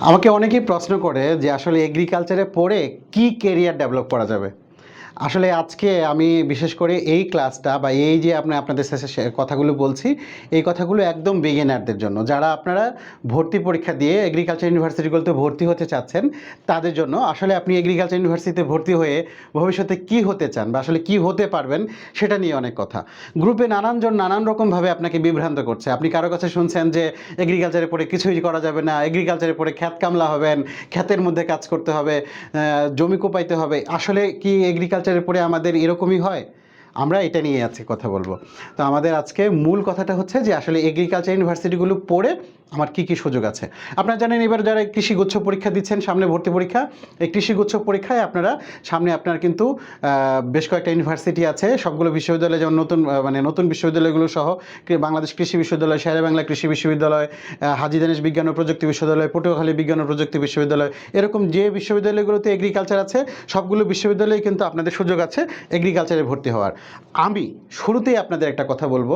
আমাকে অনেকেই প্রশ্ন করে যে আসলে এগ্রিকালচারে পড়ে কি কেরিয়ার ডেভেলপ করা যাবে? আসলে আজকে আমি বিশেষ করে এই ক্লাসটা বা এই যে আপনি, আপনাদের সাথে কথাগুলো বলছি, এই কথাগুলো একদম বিগিনারদের জন্য। যারা আপনারা ভর্তি পরীক্ষা দিয়ে এগ্রিকালচার ইউনিভার্সিটিগুলোতে ভর্তি হতে চাচ্ছেন, তাদের জন্য আসলে আপনি এগ্রিকালচার ইউনিভার্সিটিতে ভর্তি হয়ে ভবিষ্যতে কি হতে চান বা আসলে কি হতে পারবেন, সেটা নিয়ে অনেক কথা। গ্রুপে নানানজন নানান রকমভাবে আপনাকে বিভ্রান্ত করছে। আপনি কারও কাছে শুনছেন যে এগ্রিকালচারে পড়ে কিছুই করা যাবে না এগ্রিকালচারে পড়ে খ্যাত কামলা হবেন খ্যাতের মধ্যে কাজ করতে হবে জমি কোপাইতে হবে। আসলে কি এগ্রিকালচারে পড়ে আমাদের এরকমই হয়, আমরা এটা নিয়ে আজকে কথা বলব। তো আমাদের আজকে মূল কথাটা হচ্ছে যে আসলে এগ্রিকালচার ইউনিভার্সিটিগুলো পড়ে আমার কি কি সুযোগ আছে? আপনারা জানেন এবার যারা কৃষি গুচ্ছ পরীক্ষা দিচ্ছেন, সামনে ভর্তি পরীক্ষা, এই কৃষি গুচ্ছ পরীক্ষায় আপনারা, সামনে আপনার কিন্তু বেশ কয়েকটা ইউনিভার্সিটি আছে, সবগুলো বিশ্ববিদ্যালয় যেমন নতুন মানে নতুন বিশ্ববিদ্যালয়গুলো সহ বাংলাদেশ কৃষি বিশ্ববিদ্যালয়, শেরে বাংলা কৃষি বিশ্ববিদ্যালয় হাজী দানেশ বিজ্ঞান ও প্রযুক্তি বিশ্ববিদ্যালয়, পটুয়াখালী বিজ্ঞান ও প্রযুক্তি বিশ্ববিদ্যালয়, এরকম যে বিশ্ববিদ্যালয়গুলোতে এগ্রিকালচার আছে, সবগুলো বিশ্ববিদ্যালয়ে কিন্তু আপনাদের সুযোগ আছে এগ্রিকালচারে ভর্তি হওয়ার। আমি শুরুতেই আপনাদের একটা কথা বলব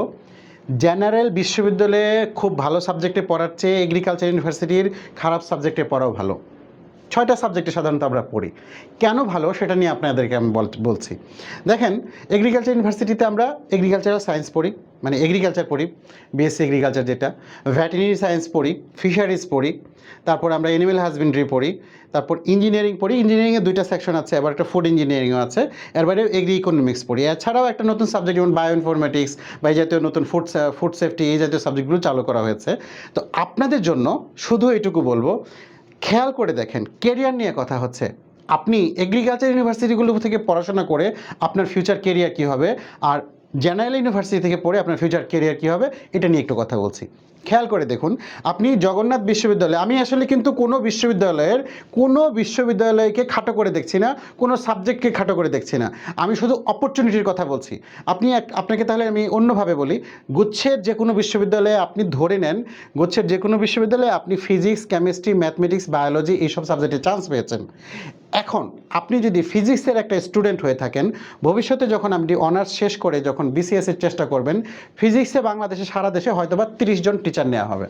জেনারেল বিশ্ববিদ্যালয়ে খুব ভালো সাবজেক্টে পড়ার চেয়ে এগ্রিকালচার ইউনিভার্সিটির খারাপ সাবজেক্টে পড়াও ভালো। ছয়টা সাবজেক্টে সাধারণত আমরা পড়ি। কেন ভালো সেটা নিয়ে আপনাদেরকে আমি বল- বলছি। দেখেন এগ্রিকালচার ইউনিভার্সিটিতে আমরা এগ্রিকালচারাল সায়েন্স পড়ি। মানে এগ্রিকালচার পড়ি বিএসসি এগ্রিকালচার যেটা ভ্যাটেরিনারি সায়েন্স পড়ি ফিশারিজ পড়ি, তারপর আমরা অ্যানিমেল হাজবেন্ড্রি পড়ি, তারপর ইঞ্জিনিয়ারিং পড়ি ইঞ্জিনিয়ারিংয়ে দুইটা সেকশন আছে, আবার একটা ফুড ইঞ্জিনিয়ারিংও আছে, এর বাইরে এগ্রি ইকোনমিক্স পড়ি। এছাড়াও একটা নতুন সাবজেক্ট যেমন বায়ো ইনফরমেটিক্স বা এই জাতীয় নতুন ফুড ফুড সেফটি এই জাতীয় সাবজেক্টগুলো চালু করা হয়েছে। তো আপনাদের জন্য শুধু এইটুকু বলব, খেয়াল করে দেখেন কেরিয়ার নিয়ে কথা হচ্ছে। আপনি এগ্রিকালচার ইউনিভার্সিটিগুলো থেকে পড়াশোনা করে আপনার ফিউচার কেরিয়ার কী হবে? আর জেনারেল ইউনিভার্সিটি থেকে পড়ে আপনার ফিউচার কেরিয়ার কী হবে? এটা নিয়ে একটু কথা বলছি। খেয়াল করে দেখুন, আপনি জগন্নাথ বিশ্ববিদ্যালয়, আমি আসলে কিন্তু কোনো বিশ্ববিদ্যালয়ের কোনো বিশ্ববিদ্যালয়কে খাটো করে দেখছি না, কোনো সাবজেক্টকে খাটো করে দেখছি না। আমি শুধু অপরচুনিটির কথা বলছি। আপনি আপনাকে তাহলে আমি অন্যভাবে বলি, গুচ্ছের যে কোনো বিশ্ববিদ্যালয়ে আপনি ধরে নেন, গুচ্ছের যে কোনো বিশ্ববিদ্যালয়ে আপনি ফিজিক্স কেমিস্ট্রি ম্যাথমেটিক্স বায়োলজি এইসব সাবজেক্টে চান্স পেয়েছেন। এখন আপনি যদি ফিজিক্সের একটা স্টুডেন্ট হয়ে থাকেন, ভবিষ্যতে যখন আপনি অনার্স শেষ করে যখন বিসিএসের চেষ্টা করবেন ফিজিক্সে বাংলাদেশে সারা দেশে হয়তো বা তিরিশ জন টিচার নেওয়া হবে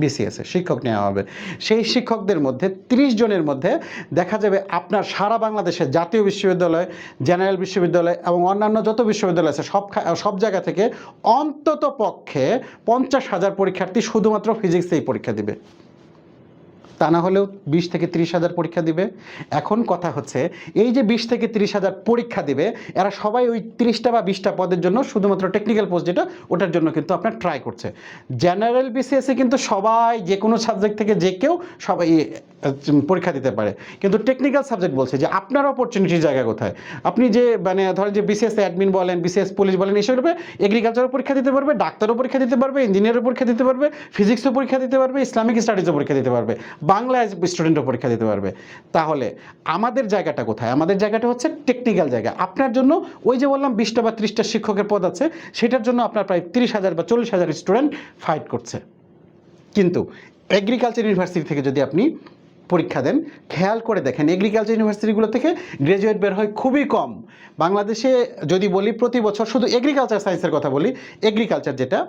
বিসিএসে শিক্ষক নেওয়া হবে। সেই শিক্ষকদের মধ্যে তিরিশ জনের মধ্যে দেখা যাবে আপনার সারা বাংলাদেশের জাতীয় বিশ্ববিদ্যালয়, জেনারেল বিশ্ববিদ্যালয় এবং অন্যান্য যত বিশ্ববিদ্যালয় আছে, সব সব জায়গা থেকে অন্তত পক্ষে পঞ্চাশ হাজার পরীক্ষার্থী শুধুমাত্র ফিজিক্সেই পরীক্ষা দিবে। তা না হলেও বিশ থেকে তিরিশ হাজার পরীক্ষা দিবে। এখন কথা হচ্ছে, এই যে বিশ থেকে তিরিশ হাজার পরীক্ষা দিবে, এরা সবাই ওই তিরিশটা বা বিশটা পদের জন্য শুধুমাত্র টেকনিক্যাল পোস্ট যেটা, ওটার জন্য কিন্তু আপনার ট্রাই করছে। জেনারেল বিসিএসে কিন্তু সবাই, যে কোনো সাবজেক্ট থেকে যে কেউ সবাই পরীক্ষা দিতে পারে। কিন্তু টেকনিক্যাল সাবজেক্ট বলছে যে আপনার অপরচুনিটির জায়গা কোথায়? আপনি যে মানে ধরেন যে বিসিএস অ্যাডমিন বলেন বিসিএস পুলিশ বলেন এসব এগ্রিকালচারও পরীক্ষা দিতে পারবে, ডাক্তারও পরীক্ষা দিতে পারবে ইঞ্জিনিয়ারও পরীক্ষা দিতে পারবে ফিজিক্সও পরীক্ষা দিতে পারবে ইসলামিক স্টাডিজও পরীক্ষা দিতে পারবে, বাংলা স্টুডেন্টও পরীক্ষা দিতে পারবে। তাহলে আমাদের জায়গাটা কোথায়? আমাদের জায়গাটা হচ্ছে টেকনিক্যাল জায়গা। আপনার জন্য ওই যে বললাম বিশটা বা ত্রিশটা শিক্ষকের পদ আছে, সেটার জন্য আপনার প্রায় তিরিশ হাজার বা চল্লিশ হাজার স্টুডেন্ট ফাইট করছে। কিন্তু এগ্রিকালচার ইউনিভার্সিটি থেকে যদি আপনি পরীক্ষা দেন। খেয়াল করে দেখেন এগ্রিকালচার ইউনিভার্সিটিগুলো থেকে গ্র্যাজুয়েট বের হয় খুবই কম। বাংলাদেশে যদি বলি প্রতি বছর শুধু এগ্রিকালচার সায়েন্সের কথা বলি এগ্রিকালচার যেটা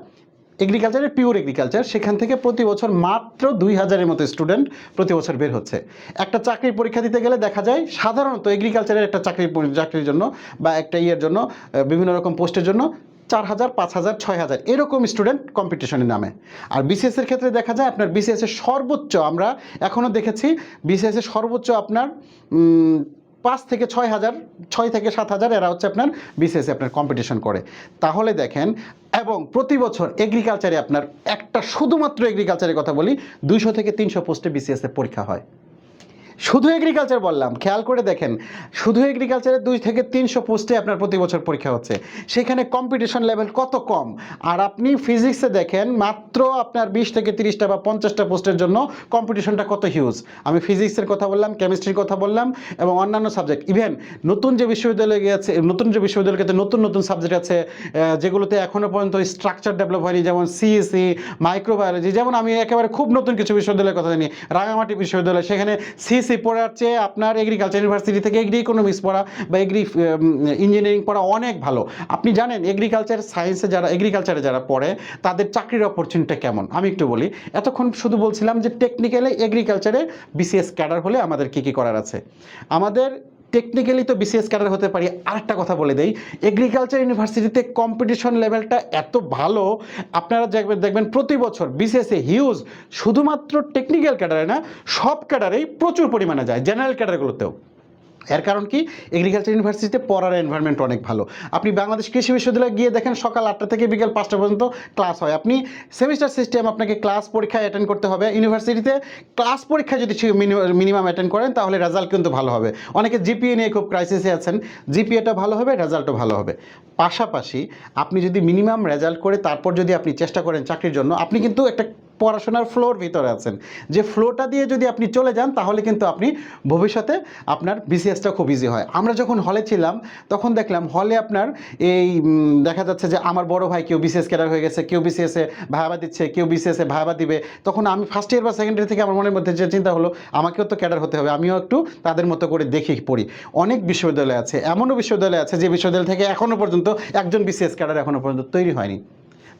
এগ্রিকালচারের পিওর এগ্রিকালচার সেখান থেকে প্রতি বছর মাত্র দুই হাজারের মতো স্টুডেন্ট প্রতি বছর বের হচ্ছে। একটা চাকরির পরীক্ষা দিতে গেলে দেখা যায় সাধারণত এগ্রিকালচারের একটা চাকরির চাকরির জন্য বা একটা ইয়ের জন্য বিভিন্ন রকম পোস্টের জন্য চার হাজার পাঁচ হাজার ছয় হাজার এরকম স্টুডেন্ট কম্পিটিশনে নামে। আর বিসিএস এর ক্ষেত্রে দেখা যায় আপনার বিসিএস এর সর্বোচ্চ আমরা এখনও দেখেছি বিসিএস এর সর্বোচ্চ আপনার পাঁচ থেকে ছয় হাজার ছয় থেকে সাত হাজার এরা হচ্ছে আপনার বিসিএস আপনার কম্পিটিশন করে। তাহলে দেখেন, এবং প্রতি বছর এগ্রিকালচারে আপনার একটা শুধুমাত্র এগ্রিকালচারের কথা বলি, দুইশো থেকে তিনশো পোস্টে বিসিএসের পরীক্ষা হয়। শুধু এগ্রিকালচার বললাম, খেয়াল করে দেখেন, শুধু এগ্রিকালচারে দুই থেকে তিনশো পোস্টে আপনার প্রতি বছর পরীক্ষা হচ্ছে। সেখানে কম্পিটিশন লেভেল কত কম? আর আপনি ফিজিক্সে দেখেন, মাত্র আপনার বিশ থেকে তিরিশটা বা পঞ্চাশটা পোস্টের জন্য কম্পিটিশনটা কত হিউজ আমি ফিজিক্সের কথা বললাম কেমিস্ট্রির কথা বললাম, এবং অন্যান্য সাবজেক্ট ইভেন নতুন যে বিশ্ববিদ্যালয়ে গিয়েছে, নতুন যে বিশ্ববিদ্যালয়তে নতুন নতুন সাবজেক্ট আছে যেগুলোতে এখনও পর্যন্ত স্ট্রাকচার ডেভেলপ হয়নি, যেমন সিএসি মাইক্রোবায়োলজি যেমন আমি একেবারে খুব নতুন কিছু বিশ্ববিদ্যালয়ের কথা জানি, রাঙামাটি বিশ্ববিদ্যালয়, সেখানে সিএসি বিএসসি পড়ার চেয়ে আপনার এগ্রিকালচার ইউনিভার্সিটি থেকে এগ্রি ইকোনমিক্স পড়া বা এগ্রি ইঞ্জিনিয়ারিং পড়া অনেক ভালো। আপনি জানেন এগ্রিকালচার সায়েন্সে যারা এগ্রিকালচারে যারা পড়ে, তাদের চাকরির অপরচুনিটিটা কেমন? আমি একটু বলি, এতক্ষণ শুধু বলছিলাম যে টেকনিক্যালে এগ্রিকালচারে বিসিএস ক্যাডার হলে আমাদের কী কী করার আছে? আমাদের টেকনিক্যালি তো বিসিএস ক্যাডার হতে পারি, আরেকটা কথা বলে দেই। এগ্রিকালচার ইউনিভার্সিটিতে কম্পিটিশন লেভেলটা এত ভালো, আপনারা দেখবেন দেখবেন প্রতি বছর বিসিএসে হিউজ শুধুমাত্র টেকনিক্যাল ক্যাডারে না, সব ক্যাডারেই প্রচুর পরিমাণে যায় জেনারেল ক্যাডারগুলোতেও এর কারণ কি? এগ্রিকালচার ইউনিভার্সিটিতে পড়ার এনভায়রনমেন্ট অনেক ভালো। আপনি বাংলাদেশ কৃষি বিশ্ববিদ্যালয়ে গিয়ে দেখেন সকাল আটটা থেকে বিকেল পাঁচটা পর্যন্ত ক্লাস হয়। আপনি সেমিস্টার সিস্টেম আপনাকে ক্লাস পরীক্ষায় অ্যাটেন্ড করতে হবে। ইউনিভার্সিটিতে ক্লাস পরীক্ষা যদি মিনিমাম অ্যাটেন্ড করেন, তাহলে রেজাল্ট কিন্তু ভালো হবে। অনেকে জিপিএ নিয়ে খুব ক্রাইসিসে আছেন। জিপিএটা ভালো হবে রেজাল্টও ভালো হবে। পাশাপাশি আপনি যদি মিনিমাম রেজাল্ট করে তারপর যদি আপনি চেষ্টা করেন চাকরির জন্য, আপনি কিন্তু একটা পড়াশোনার ফ্লোর ভিতরে আছেন। যে ফ্লোটা দিয়ে যদি আপনি চলে যান, তাহলে কিন্তু আপনি ভবিষ্যতে আপনার বিসিএসটা খুব ইজি হয়। আমরা যখন হলে ছিলাম, তখন দেখলাম হলে আপনার এই দেখা যাচ্ছে যে আমার বড় ভাই কেউ বিসিএস ক্যাডার হয়ে গেছে, কেউ বিসিএসে ভাইবা দিচ্ছে, কেউ বিসিএসে ভাইবা দিবে। তখন আমি ফার্স্ট ইয়ার বা সেকেন্ড ইয়ার থেকে আমার মনের মধ্যে যে চিন্তা হলো, আমাকেও তো ক্যাডার হতে হবে, আমিও একটু তাদের মতো করে দেখি পড়ি। অনেক বিশ্ববিদ্যালয় আছে, এমনও বিশ্ববিদ্যালয় আছে যে বিশ্ববিদ্যালয় থেকে এখনও পর্যন্ত একজন বিসিএস ক্যাডার এখনও পর্যন্ত তৈরি হয়নি।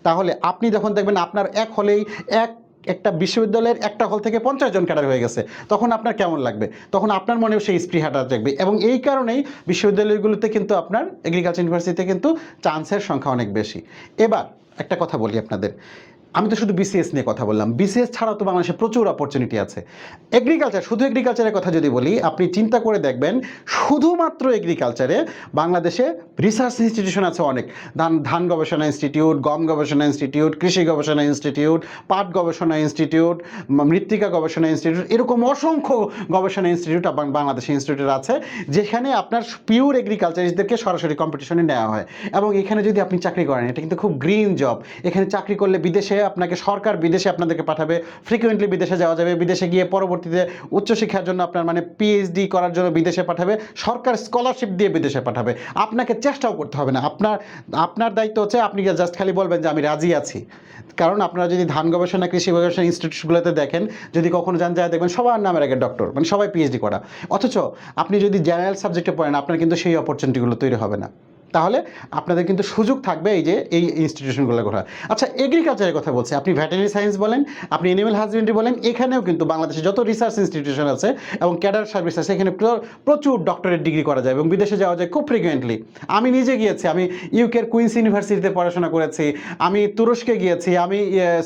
তাহলে আপনি যখন দেখবেন আপনার এক হলেই এক, একটা বিশ্ববিদ্যালয়ের একটা হল থেকে পঞ্চাশ জন ক্যাডার হয়ে গেছে, তখন আপনার কেমন লাগবে? তখন আপনার মনেও সেই স্পৃহাটা থাকবে এবং এই কারণেই বিশ্ববিদ্যালয়গুলোতে কিন্তু আপনার এগ্রিকালচার ইউনিভার্সিটিতে কিন্তু চান্সের সংখ্যা অনেক বেশি। এবার একটা কথা বলি আপনাদের। আমি তো শুধু বিসিএস নিয়ে কথা বললাম। বিসিএস ছাড়াও তো বাংলাদেশে প্রচুর অপরচুনিটি আছে। এগ্রিকালচার শুধু এগ্রিকালচারের কথা যদি বলি, আপনি চিন্তা করে দেখবেন, শুধুমাত্র এগ্রিকালচারে বাংলাদেশে রিসার্চ ইনস্টিটিউশন আছে অনেক। ধান ধান গবেষণা ইনস্টিটিউট গম গবেষণা ইনস্টিটিউট কৃষি গবেষণা ইনস্টিটিউট পাট গবেষণা ইনস্টিটিউট মৃত্তিকা গবেষণা ইনস্টিটিউট এরকম অসংখ্য গবেষণা ইনস্টিটিউট বাংলাদেশে ইনস্টিটিউট আছে, যেখানে আপনার পিওর এগ্রিকালচারিস্টদেরকে সরাসরি কম্পিটিশনে নেওয়া হয়। এবং এখানে যদি আপনি চাকরি করেন, এটা কিন্তু খুব গ্রিন জব এখানে চাকরি করলে বিদেশে আপনাকে সরকার বিদেশে আপনাদেরকে পাঠাবে ফ্রিকুয়েন্টলি বিদেশে যাওয়া যাবে, বিদেশে গিয়ে পরবর্তীতে উচ্চশিক্ষার জন্য আপনার মানে পিএইচডি করার জন্য বিদেশে পাঠাবে, সরকার স্কলারশিপ দিয়ে বিদেশে পাঠাবে। আপনাকে চেষ্টাও করতে হবে না। আপনার আপনার দায়িত্ব হচ্ছে আপনি জাস্ট খালি বলবেন যে আমি রাজি আছি। কারণ আপনারা যদি ধান গবেষণা, কৃষি গবেষণা ইনস্টিটিউটগুলোতে দেখেন, যদি কখনো যান যায় দেখবেন সবার নামের আগে ডক্টর মানে সবাই পিএইচডি করা। অথচ আপনি যদি জেনারেল সাবজেক্টে পড়েন, আপনার কিন্তু সেই অপরচুনিটিগুলো তৈরি হবে না। তাহলে আপনাদের কিন্তু সুযোগ থাকবে এই যে এই ইনস্টিটিউশনগুলো করা আচ্ছা এগ্রিকালচারের কথা বলছি। আপনি ভেটেরিনারি সায়েন্স বলেন, আপনি এনিম্যাল হাজবেন্ডারি বলেন, এখানেও কিন্তু বাংলাদেশে যত রিসার্চ ইনস্টিটিউশন আছে এবং ক্যাডার সার্ভিস আছে, এখানে প্রচুর ডক্টরেট ডিগ্রি করা যায় এবং বিদেশে যাওয়া যায় খুব ফ্রিকুয়েন্টলি আমি নিজে গিয়েছি, আমি ইউকের কুইন্স ইউনিভার্সিটিতে পড়াশোনা করেছি, আমি তুরস্কে গিয়েছি, আমি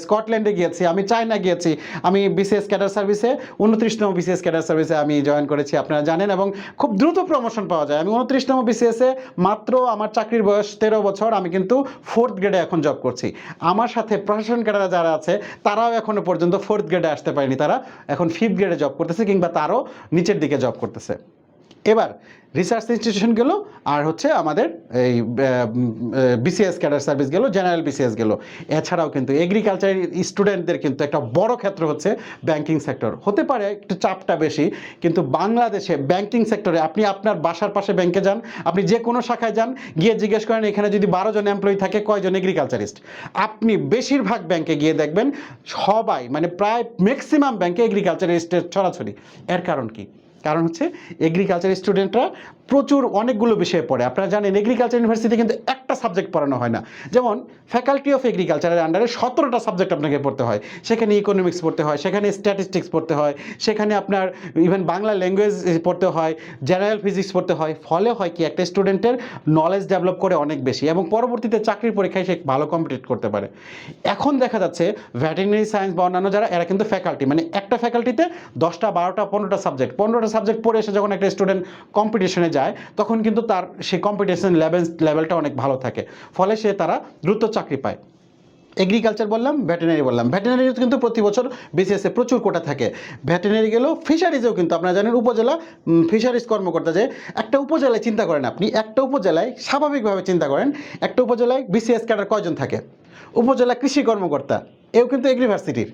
স্কটল্যান্ডে গিয়েছি, আমি চায়না গিয়েছি, আমি বিসিএস ক্যাডার সার্ভিসে উনত্রিশতম বিসিএস ক্যাডার সার্ভিসে আমি জয়েন করেছি, আপনারা জানেন এবং খুব দ্রুত প্রমোশন পাওয়া যায়। আমি উনত্রিশতম বিসিএসে মাত্র আমার চাকরির বয়স তেরো বছর, আমি কিন্তু ফোর্থ গ্রেডে এখন জব করছি। আমার সাথে প্রশাসন ক্যাডারে যারা আছে, তারাও এখনও পর্যন্ত ফোর্থ গ্রেডে আসতে পারেনি। তারা এখন ফিফথ গ্রেডে জব করতেছে কিংবা তারও নিচের দিকে জব করতেছে। এবার রিসার্চ ইনস্টিটিউশন গেল, আর হচ্ছে আমাদের এই বিসিএস ক্যাডার সার্ভিস গেল জেনারেল বিসিএস গেল। এছাড়াও কিন্তু এগ্রিকালচার স্টুডেন্টদের কিন্তু একটা বড় ক্ষেত্র হচ্ছে ব্যাংকিং সেক্টর হতে পারে একটু চাপটা বেশি, কিন্তু বাংলাদেশে ব্যাংকিং সেক্টরে আপনি আপনার বাসার পাশে ব্যাংকে যান, আপনি যে কোনো শাখায় যান, গিয়ে জিজ্ঞেস করেন, এখানে যদি বারো জন এমপ্লয়ি থাকে, কয়জন এগ্রিকালচারিস্ট আপনি বেশিরভাগ ব্যাংকে গিয়ে দেখবেন সবাই মানে প্রায় ম্যাক্সিমাম ব্যাংকে এগ্রিকালচারিস্টের ছড়াছড়ি। এর কারণ কি? কারণ হচ্ছে এগ্রিকালচার স্টুডেন্টরা প্রচুর অনেকগুলো বিষয়ে পড়ে। আপনারা জানেন এগ্রিকালচার ইউনিভার্সিটি কিন্তু একটা সাবজেক্ট পড়ানো হয় না। যেমন ফ্যাকাল্টি অফ এগ্রিকালচারের আন্ডারে সতেরোটা সাবজেক্ট আপনাকে পড়তে হয়। সেখানে ইকোনমিক্স পড়তে হয়, সেখানে স্ট্যাটিস্টিক্স পড়তে হয়, সেখানে আপনার ইভেন বাংলা ল্যাঙ্গুয়েজ পড়তে হয় জেনারেল ফিজিক্স পড়তে হয়। ফলে হয় কি, একটা স্টুডেন্টের নলেজ ডেভেলপ করে অনেক বেশি এবং পরবর্তীতে চাকরির পরীক্ষায় সে ভালো কম্পিটিট করতে পারে। এখন দেখা যাচ্ছে ভেটেরিনারি সায়েন্স বা অন্যান্য যারা, এরা কিন্তু ফ্যাকাল্টি মানে একটা ফ্যাকাল্টিতে দশটা, বারোটা, পনেরোটা সাবজেক্ট পনেরোটা সাবজেক্ট পড়ে এসে যখন একটা স্টুডেন্ট কম্পিটিশনে যায়, তখন কিন্তু তার সেই কম্পিটিশন লেভেল লেভেলটা অনেক ভালো থাকে। ফলে সে তারা দ্রুত চাকরি পায়। এগ্রিকালচার বললাম ভেটেনারি বললাম। ভেটেনারি কিন্তু প্রতি বছর বিসিএসে প্রচুর কোটা থাকে। ভেটেনারি গেলেও ফিশারিজেও কিন্তু, আপনারা জানেন উপজেলা ফিশারিজ কর্মকর্তা যে একটা উপজেলায় চিন্তা করেন আপনি, একটা উপজেলায় স্বাভাবিকভাবে চিন্তা করেন, একটা উপজেলায় বিসিএস ক্যাডার কয়জন থাকে? উপজেলা কৃষি কর্মকর্তা, এও কিন্তু এগ্রিভার্সিটির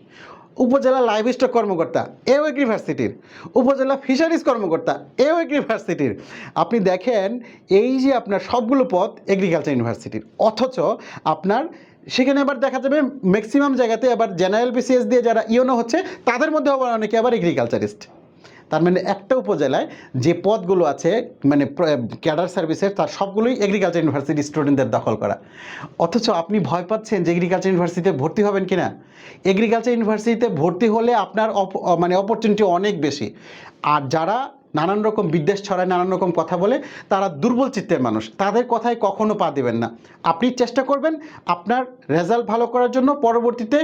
উপজেলা লাইভ স্টক কর্মকর্তা এও এক ইউনিভার্সিটির। উপজেলা ফিশারিজ কর্মকর্তা এও এক ইউনিভার্সিটির। আপনি দেখেন, এই যে আপনার সবগুলো পদ এগ্রিকালচার ইউনিভার্সিটির। অথচ আপনার, সেখানে আবার দেখা যাবে ম্যাক্সিমাম জায়গাতে আবার জেনারেল বিসিএস দিয়ে যারা ইওনো হচ্ছে, তাদের মধ্যে আবার অনেকে আবার এগ্রিকালচারিস্ট তার মানে একটা উপজেলায় যে পদগুলো আছে মানে ক্যাডার সার্ভিসের, তার সবগুলোই এগ্রিকালচার ইউনিভার্সিটির স্টুডেন্টদের দখল করা। অথচ আপনি ভয় পাচ্ছেন যে এগ্রিকালচার ইউনিভার্সিটিতে ভর্তি হবেন কি না এগ্রিকালচার ইউনিভার্সিটিতে ভর্তি হলে আপনার মানে অপরচুনিটি অনেক বেশি। আর যারা নানান রকম বিদ্বেষ ছড়ায়, নানান রকম কথা বলে তারা দুর্বল চিত্তের মানুষ। তাদের কথায় কখনো পা দেবেন না। আপনি চেষ্টা করবেন আপনার রেজাল্ট ভালো করার জন্য পরবর্তীতে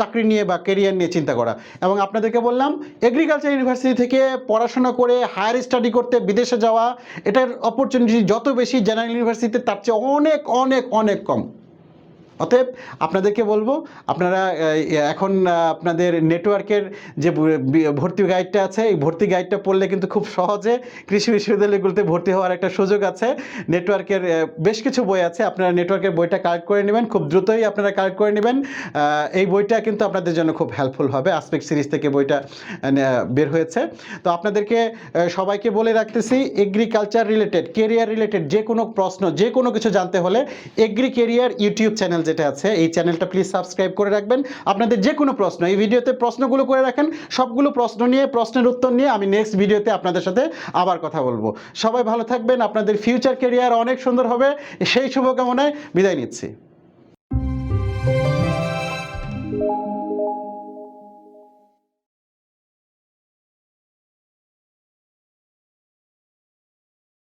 চাকরি নিয়ে বা কেরিয়ার নিয়ে চিন্তা করা। এবং আপনাদেরকে বললাম এগ্রিকালচার ইউনিভার্সিটি থেকে পড়াশোনা করে হায়ার স্টাডি করতে বিদেশে যাওয়া, এটার অপরচুনিটি যত বেশি জেনারেল ইউনিভার্সিটিতে তার চেয়ে অনেক অনেক অনেক কম। অতএব আপনাদেরকে বলব, আপনারা এখন আপনাদের নেটওয়ার্কের যে ভর্তি গাইডটা আছে, এই ভর্তি গাইডটা পড়লে কিন্তু খুব সহজে কৃষি বিশ্ববিদ্যালয়গুলোতে ভর্তি হওয়ার একটা সুযোগ আছে। নেটওয়ার্কের বেশ কিছু বই আছে, আপনারা নেটওয়ার্কের বইটা কালেক্ট করে নেবেন, খুব দ্রুতই আপনারা কালেক্ট করে নেবেন। এই বইটা কিন্তু আপনাদের জন্য খুব হেল্পফুল হবে আসপেক্ট সিরিজ থেকে বইটা বের হয়েছে। তো আপনাদেরকে সবাইকে বলে রাখতেছি এগ্রিকালচার রিলেটেড কেরিয়ার রিলেটেড যে কোনো প্রশ্ন, যে কোনো কিছু জানতে হলে এগ্রি কেরিয়ার ইউটিউব চ্যানেল যেটা আছে, এই চ্যানেলটা প্লিজ সাবস্ক্রাইব করে রাখবেন। আপনাদের যে কোনো প্রশ্ন, এই ভিডিওতে প্রশ্নগুলো করে রাখেন। সবগুলো প্রশ্ন নিয়ে, প্রশ্নের উত্তর নিয়ে আমি নেক্সট ভিডিওতে আপনাদের সাথে আবার কথা বলব। সবাই ভালো থাকবেন, আপনাদের ফিউচার কেরিয়ার অনেক সুন্দর হবে। সেই শুভকামনায় বিদায় নিচ্ছি।